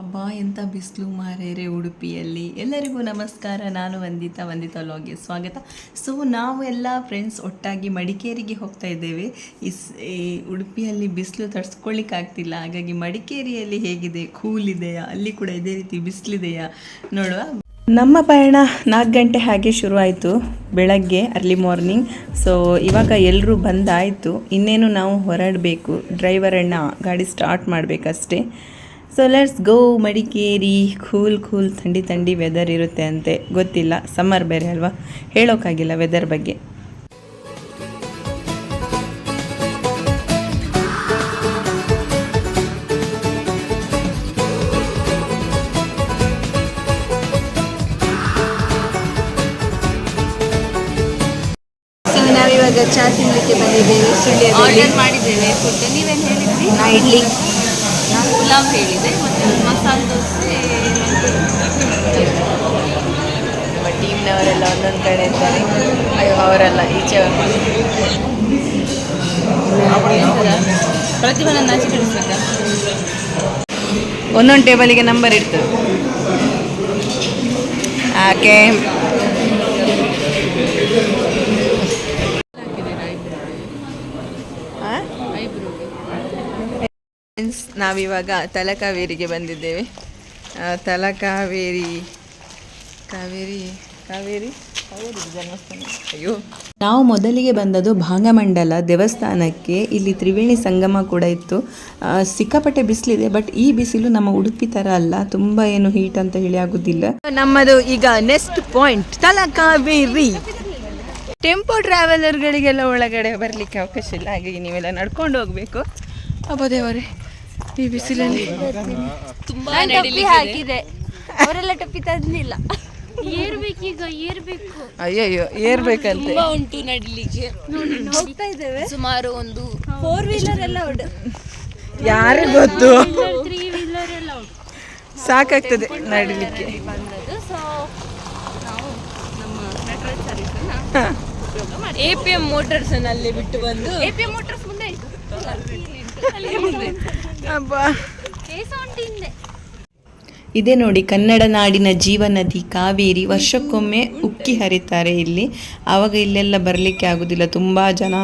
ಅಬ್ಬಾ ಎಂಥ ಬಿಸಿಲು ಮಾರೇರೆ ಉಡುಪಿಯಲ್ಲಿ. ಎಲ್ಲರಿಗೂ ನಮಸ್ಕಾರ, ನಾನು ವಂದಿತಾ ವಂದಿತಾ ಲಾಗ್ಗೆ ಸ್ವಾಗತ. ಸೊ ನಾವು ಎಲ್ಲ ಫ್ರೆಂಡ್ಸ್ ಒಟ್ಟಾಗಿ ಮಡಿಕೇರಿಗೆ ಹೋಗ್ತಾ ಇದ್ದೇವೆ. ಇಸ್ ಉಡುಪಿಯಲ್ಲಿ ಬಿಸಿಲು ತಡ್ಸ್ಕೊಳ್ಳಿಕ್ಕಾಗ್ತಿಲ್ಲ ಹಾಗಾಗಿ ಮಡಿಕೇರಿಯಲ್ಲಿ ಹೇಗಿದೆ? ಕೂಲ್ ಇದೆಯಾ ಅಲ್ಲಿ ಕೂಡ ಇದೇ ರೀತಿ ಬಿಸಿಲಿದೆಯಾ? ನೋಡುವ. ನಮ್ಮ ಪಯಣ ನಾಲ್ಕು ಗಂಟೆ ಹಾಗೆ ಶುರುವಾಯಿತು. ಬೆಳಗ್ಗೆ ಅರ್ಲಿ ಮಾರ್ನಿಂಗ್ ಸೊ ಇವಾಗ ಎಲ್ಲರೂ ಬಂದಾಯಿತು. ಇನ್ನೇನು ನಾವು ಹೊರಡಬೇಕು? ಡ್ರೈವರ್ ಅಣ್ಣ ಗಾಡಿ start ಮಾಡಬೇಕಷ್ಟೇ. So let's go Madikeri cool cool ಥಂಡಿ ಥಂಡಿ ವೆದರ್ ಇರುತ್ತೆ ಅಂತೆ. ಗೊತ್ತಿಲ್ಲ ಸಮ್ಮರ್ ಬೇರೆ ಅಲ್ವಾ? ಹೇಳೋಕ್ಕಾಗಿಲ್ಲ ವೆದರ್ ಬಗ್ಗೆ. ನಾವಿವಾಗ ಚಾ ತಿನ್ನಲಿಕ್ಕೆ ಬಂದಿದ್ದೇವೆ ಆರ್ಡರ್ ಮಾಡಿದ್ದೇವೆ ಫುಡ್ ನೀವೇನು ಹೇಳಿದ್ರಿ? ನಾ ಇಡ್ಲಿ. ನಾನು ಪುಲಾವ್ ಹೇಳಿದೆ ಮತ್ತೆ ಮಸಾಲೆ ದೋಸೆ ನಮ್ಮ ಟೀಮ್ನವರೆಲ್ಲ ಒಂದೊಂದು ಕಡೆ ಇದ್ದಾರೆ. ಅಯ್ಯೋ ಅವರೆಲ್ಲ ಈಚೆ ಪ್ರತಿಭಾ ನಾಚಿ ಕಳಿಸ್ಬೇಕಾ ಒಂದೊಂದು ಟೇಬಲಿಗೆ ನಂಬರ್ ಇರ್ತದೆ. ಯಾಕೆ ಫ್ರೆಂಡ್ಸ್ ನಾವಿವಾಗ ತಲಕಾವೇರಿಗೆ ಬಂದಿದ್ದೇವೆ. ತಲಕಾವೇರಿ ಕಾವೇರಿ ಕಾವೇರಿ ಜನ್ಮಸ್ಥಾನ. ಅಯ್ಯೋ. ನಾವು ಮೊದಲಿಗೆ ಬಂದದ್ದು ಭಾಗಮಂಡಲ ದೇವಸ್ಥಾನಕ್ಕೆ. ಇಲ್ಲಿ ತ್ರಿವೇಣಿ ಸಂಗಮ ಕೂಡ ಇತ್ತು. ಸಿಕ್ಕಾಪಟ್ಟೆ ಬಿಸಿಲಿದೆ ಬಟ್ ಈ ಬಿಸಿಲು ನಮ್ಮ ಉಡುಪಿ ಥರ ಅಲ್ಲ. ತುಂಬ ಏನು ಹೀಟ್ ಅಂತ ಹೇಳಿ ಆಗುದಿಲ್ಲ. ನಮ್ಮದು ಈಗ ನೆಕ್ಸ್ಟ್ ಪಾಯಿಂಟ್ ತಲಕಾವೇರಿ ಟೆಂಪೋ ಟ್ರಾವೆಲರ್ಗಳಿಗೆಲ್ಲ ಒಳಗಡೆ ಬರಲಿಕ್ಕೆ ಅವಕಾಶ ಇಲ್ಲ. ಹಾಗಾಗಿ ನೀವೆಲ್ಲ ನಡ್ಕೊಂಡು ಹೋಗಬೇಕು. ಅಬ್ಬೋ ದೇವರೇ. ಈ ಬಿಸಿಲಲ್ಲಿ ತುಂಬಾ ಟೊಪ್ಪಿ ಹಾಕಿದೆ. ಅವರೆಲ್ಲ ಟೊಪ್ಪಿ ತಂದಿಲ್ಲ. ಏರ್ಬೇಕೀಗ ಏರ್ಬೇಕು. ಅಯ್ಯಯ್ಯೋ ಏರ್ಬೇಕಂತೆ. ತುಂಬಾ ಉಂಟು ನಡಿಲಿಕ್ಕೆ. ಹೋಗ್ತಾ ಇದ್ದೇವೆ. ಸುಮಾರು ಒಂದು ಫೋರ್ ವೀಲರ್ ಎಲ್ಲ ಉಂಟು. ಯಾರು ಗೊತ್ತು? ತ್ರೀ ವೀಲರ್ ಎಲ್ಲ ಉಂಟು. ಸಾಕಾಗ್ತದೆ ನಡಿಲಿಕ್ಕೆ. ಬಂದದ್ದು ಸೊ ನಾವು ನಮ್ಮ ಮೆಟ್ರೋ ಸರ್ವಿಸನ್ನ ಎ ಪಿ ಎಂ ಮೋಟರ್ಸ್ ಅಲ್ಲಿ ಬಿಟ್ಟು ಬಂದು ಎ ಪಿ ಎಂ ಮೋಟರ್ಸ್ ಮುಂದೆ ಆಯ್ತು. ಇದೇ ನೋಡಿ, ಕನ್ನಡ ನಾಡಿನ ಜೀವನದಿ ಕಾವೇರಿ ವರ್ಷಕ್ಕೊಮ್ಮೆ ಉಕ್ಕಿ ಹರಿತಾರೆ ಇಲ್ಲಿ. ಆವಾಗ ಇಲ್ಲೆಲ್ಲ ಬರಲಿಕ್ಕೆ ಆಗೋದಿಲ್ಲ. ತುಂಬ ಜನ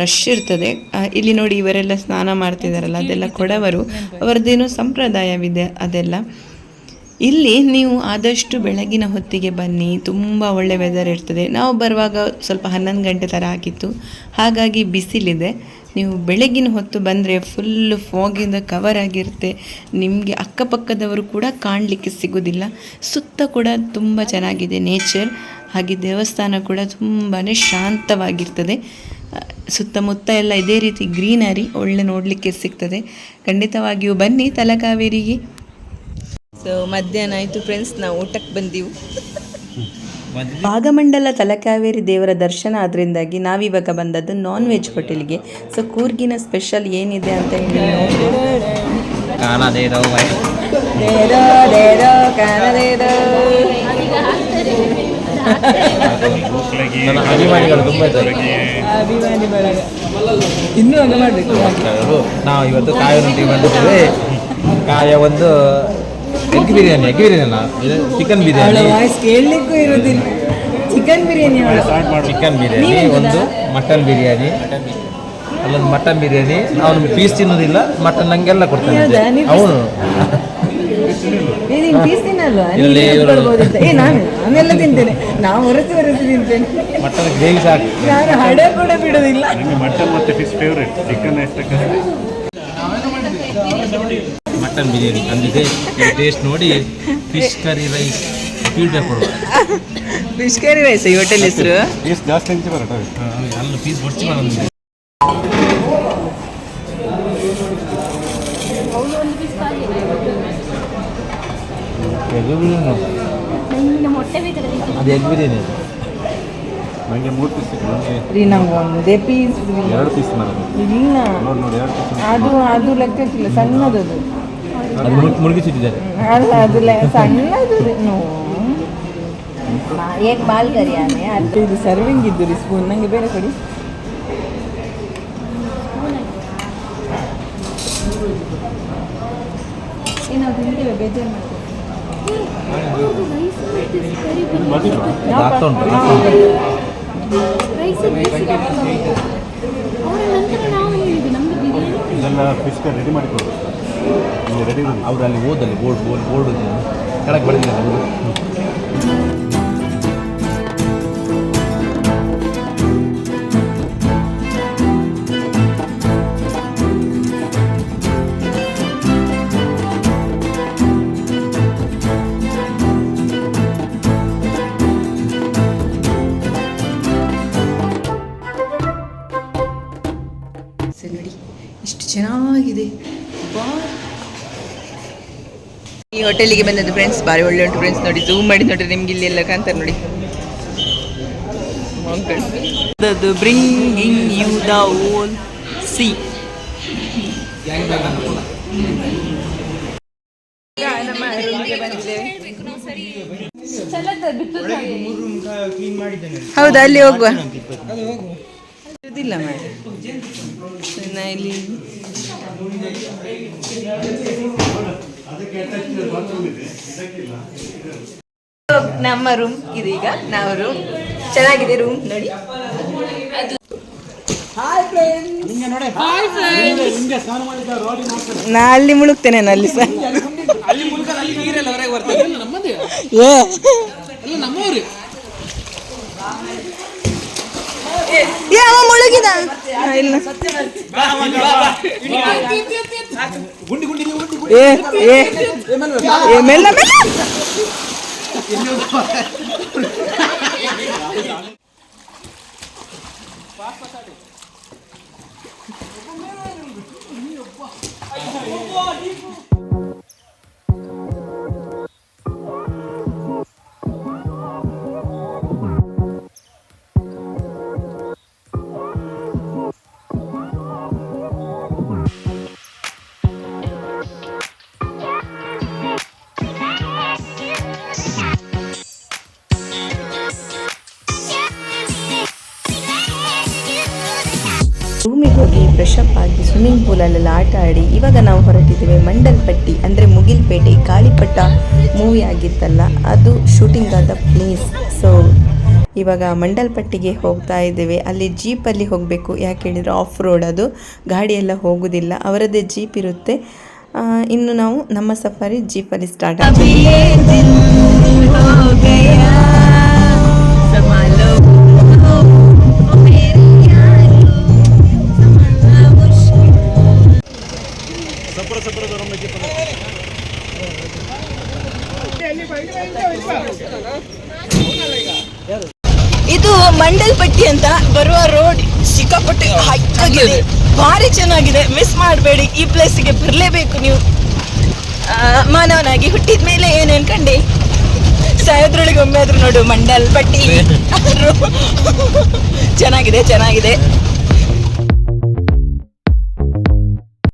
ರಶ್ ಇರ್ತದೆ. ಇಲ್ಲಿ ನೋಡಿ ಇವರೆಲ್ಲ ಸ್ನಾನ ಮಾಡ್ತಿದ್ದಾರಲ್ಲ ಅದೆಲ್ಲ ಕೊಡವರು. ಅವರದ್ದೇನೋ ಸಂಪ್ರದಾಯವಿದೆ ಅದೆಲ್ಲ. ಇಲ್ಲಿ ನೀವು ಆದಷ್ಟು ಬೆಳಗಿನ ಹೊತ್ತಿಗೆ ಬನ್ನಿ. ತುಂಬ ಒಳ್ಳೆ ವೆದರ್ ಇರ್ತದೆ. ನಾವು ಬರುವಾಗ ಸ್ವಲ್ಪ ಹನ್ನೊಂದು ಗಂಟೆ ಥರ ಆಗಿತ್ತು ಹಾಗಾಗಿ ಬಿಸಿಲಿದೆ. ನೀವು ಬೆಳಗಿನ ಹೊತ್ತು ಬಂದರೆ ಫುಲ್ ಫಾಗಿಂದ ಕವರ್ ಆಗಿರುತ್ತೆ. ನಿಮಗೆ ಅಕ್ಕಪಕ್ಕದವರು ಕೂಡ ಕಾಣಲಿಕ್ಕೆ ಸಿಗೋದಿಲ್ಲ. ಸುತ್ತ ಕೂಡ ತುಂಬ ಚೆನ್ನಾಗಿದೆ ನೇಚರ್ ಹಾಗೆ ದೇವಸ್ಥಾನ ಕೂಡ ತುಂಬಾ ಶಾಂತವಾಗಿರ್ತದೆ. ಸುತ್ತಮುತ್ತ ಎಲ್ಲ ಇದೇ ರೀತಿ ಗ್ರೀನರಿ ಒಳ್ಳೆ ನೋಡಲಿಕ್ಕೆ ಸಿಗ್ತದೆ. ಖಂಡಿತವಾಗಿಯೂ ಬನ್ನಿ ತಲಕಾವೇರಿಗೆ. ಸೊ ಮಧ್ಯಾಹ್ನ ಆಯಿತು ಫ್ರೆಂಡ್ಸ್ ನಾವು ಊಟಕ್ಕೆ ಬಂದೀವು. ಭಾಗಮಂಡಲ ತಲಕಾವೇರಿ ದೇವರ ದರ್ಶನ ಅದರಿಂದಾಗಿ ನಾವಿವಾಗ ಬಂದದ್ದು ನಾನ್ ವೆಜ್ ಹೋಟೆಲ್ಗೆ ಸೊ ಕೂರ್ಗಿನ ಸ್ಪೆಷಲ್ ಏನಿದೆ ಅಂತ ಹೇಳಿ ಅಭಿಮಾನಿಗಳು ಇನ್ನೂ ಮಾಡಬೇಕು. ನಾವು ಇವತ್ತು ಕಾಯ ರೊಟ್ಟಿ ಬಂದಿದ್ದೇವೆ. ಕಾಯ ಒಂದು ಎಗ್ ಬಿರಿಯಾನಿ ಎಗ್ ಬಿರಿಯಾನಿ ಅಲ್ಲ? ಚಿಕನ್ ಬಿರಿಯಾನಿ ವಾಯ್ಸ್ ಕೇಳಲಿಕ್ಕೂ ಇರೋದಿಲ್ಲ. ಚಿಕನ್ ಬಿರಿಯಾನಿ ಮಾಡಿ. ಚಿಕನ್ ಬಿರಿಯಾನಿ ಒಂದು ಮಟನ್ ಬಿರಿಯಾನಿ ಅಲ್ಲೊಂದು ಮಟನ್ ಬಿರಿಯಾನಿ ಅವನು ಪೀಸ್ ತಿನ್ನೋದಿಲ್ಲ ಮಟನ್ ನಂಗೆಲ್ಲ ಕೊಡ್ತಾನೆ ಅವನು. ನೀನು ಪೀಸ್ ತಿನ್ನಲ್ವಾ? ಏ ನಾನು ನಾನೆಲ್ಲ ತಿಂತೇನೆ. ನಾವು ಹೊರತು ಹೊರತು ತಿಂತೇನೆ. ಮಟನ್ ಗ್ರೇವಿ ಸಾಕು. ನಾನು ಹಡೆ ಕೂಡ ಬಿಡೋದಿಲ್ಲ. ಮಟನ್ ಮತ್ತೆ ಫಿಶ್ ಫೇವ್ರೇಟ್ ಚಿಕನ್ ಎಷ್ಟಕ್ಕಷ್ಟೇ ಮಟನ್ ಬಿರಿಯಾನಿ. ಬಂದಿದೆ ಟೇಸ್ಟ್ ನೋಡಿ ಫಿಶ್ ಕರಿ ರೈಸ್ ಫೀಡ್ಬ್ಯಾಕ್ ಕೊಡುವ. ಫಿಶ್ ಕರಿ ರೈಸ್ ಈ ಹೋಟೆಲ್ ಹೆಸರು? ಪೀಸ್ ಜಾಸ್ತಿ ಅಂತ ಅಲ್ಲಿ ಪೀಸ್ ಬಂದಿದೆ ಅದು ಎಗ್ ಬಿರಿಯಾನಿ ಅದು. ನನಗೆ ಮೂರು ಪೀಸ್ ನನಗೆ ರೀ ನಂಗೆ ಒಂದೇ ಪೀಸ್ ಎರಡು ಪೀಸ್ ಮಾಡೋದು ಇಲ್ಲ. ನೋಡಿ ನೋಡಿ ಎರಡು ಪೀಸ್ ಅದು ಅದು ಲೆಕ್ಕಕ್ಕಿಲ್ಲ ಸಣ್ಣದದು. ಮುಳುಗಿಸಿಟ್ಟಿದ್ದಾರೆ ಅಲ್ಲ ಸಣ್ಣದು ಏಕ್ ಅದು ಇದು ಸರ್ವಿಂಗ್ ಇದ್ದು ರೀ ಸ್ಪೂನ್ ನಂಗೆ ಬೇರೆ ಕೊಡಿ. ಫಿಶ್ ರೆಡಿ ಮಾಡಿಕೊಡು ಇಲ್ಲಿ ರೆಡಿ ಅವರು ಅವ್ರು ಅಲ್ಲಿ ಓದಲ್ಲಿ ಬೋರ್ಡ್ ಬೋರ್ಡ್ ಬೋರ್ಡ್ ಕೆಳಗೆ ಬರೆದಿಲ್ಲ ಸರಿ ನೋಡಿ. ಇಷ್ಟು ಚೆನ್ನಾಗಿದೆ. ಈ ಹೋಟೆಲಿಗೆ ಬಂದದ್ದು ಫ್ರೆಂಡ್ಸ್ ಭಾರಿ ಒಳ್ಳೆ ಉಂಟು ಫ್ರೆಂಡ್ಸ್ ನೋಡಿ ಝೂಮ್ ಮಾಡಿ ನೋಡಿ ನಿಮ್ಗೆ ಇಲ್ಲಿ ಎಲ್ಲ ಕಾಣ್ತಾರೆ ನೋಡಿ. ಅದು ಬ್ರಿಂಗಿಂಗ್ ಯು ದ ಓಲ್ ಸಿ ಹೌದಾ ಅಲ್ಲಿ ಹೋಗುವ? ಇದಿಲ್ಲ ಮಾಡಿ ಇಲ್ಲಿ ನಮ್ಮ ರೂಮ್ ಇದೀಗ ನಾವು ರೂಮ್ ಚೆನ್ನಾಗಿದೆ ರೂಮ್ ನೋಡಿ. ನಾ ಅಲ್ಲಿ ಮುಳುಗ್ತೇನೆ ಸರ್ ಅಲ್ಲಿ ಸಹ ಏ ಏ, ಅವ ಮುಳುಗಿದ ಆ, ಇಲ್ಲ ಏ ಏ ಏ ಮೆಲ್ಲ ಮೆಲ್ಲ ರೂಮಿಗೆ ಹೋಗಿ ಫ್ರೆಶ್ ಅಪ್ ಆಗಿ ಸ್ವಿಮ್ಮಿಂಗ್ ಪೂಲಲ್ಲೆಲ್ಲ ಆಟ ಆಡಿ ಇವಾಗ ನಾವು ಹೊರಟಿದ್ದೇವೆ ಮಂಡಲ್ಪಟ್ಟಿ, ಅಂದರೆ ಮುಗಿಲ್ಪೇಟೆ, ಕಾಳಿಪಟ್ಟ ಮೂವಿ ಆಗಿತ್ತಲ್ಲ, ಅದು ಶೂಟಿಂಗ್ ಆದ ಪ್ಲೇಸ್ ಸೊ ಇವಾಗ ಮಂಡಲ್ಪಟ್ಟಿಗೆ ಹೋಗ್ತಾ ಇದ್ದೇವೆ. ಅಲ್ಲಿ ಜೀಪಲ್ಲಿ ಹೋಗಬೇಕು. ಯಾಕೆ ಹೇಳಿದರೆ ಆಫ್ ರೋಡ್ ಅದು. ಗಾಡಿ ಎಲ್ಲ ಹೋಗೋದಿಲ್ಲ. ಅವರದ್ದೇ ಜೀಪ್ ಇರುತ್ತೆ. ಇನ್ನು ನಾವು ನಮ್ಮ ಸಫಾರಿ ಜೀಪಲ್ಲಿ ಸ್ಟಾರ್ಟ್ ಇದು ಮಂಡಲ್ಪಟ್ಟಿ ಅಂತ ಬರುವ ರೋಡ್ ಸಿಕ್ಕಾಪಟ್ಟೆ ಹೈಕಾಗಿದೆ. ಭಾರಿ ಚೆನ್ನಾಗಿದೆ. ಮಿಸ್ ಮಾಡಬೇಡಿ. ಈ ಪ್ಲೇಸಿಗೆ ಬರಲೇಬೇಕು ನೀವು. ಆ, ಮಾನವನಾಗಿ ಹುಟ್ಟಿದ ಮೇಲೆ ಏನು ಅನ್ಕಂಡೆ ಸಾಯೋದ್ರೊಳಗೆ ಒಮ್ಮೆ ಆದ್ರೂ ನೋಡು ಮಂಡಲ್ಪಟ್ಟಿ. ಚೆನ್ನಾಗಿದೆ ಚೆನ್ನಾಗಿದೆ.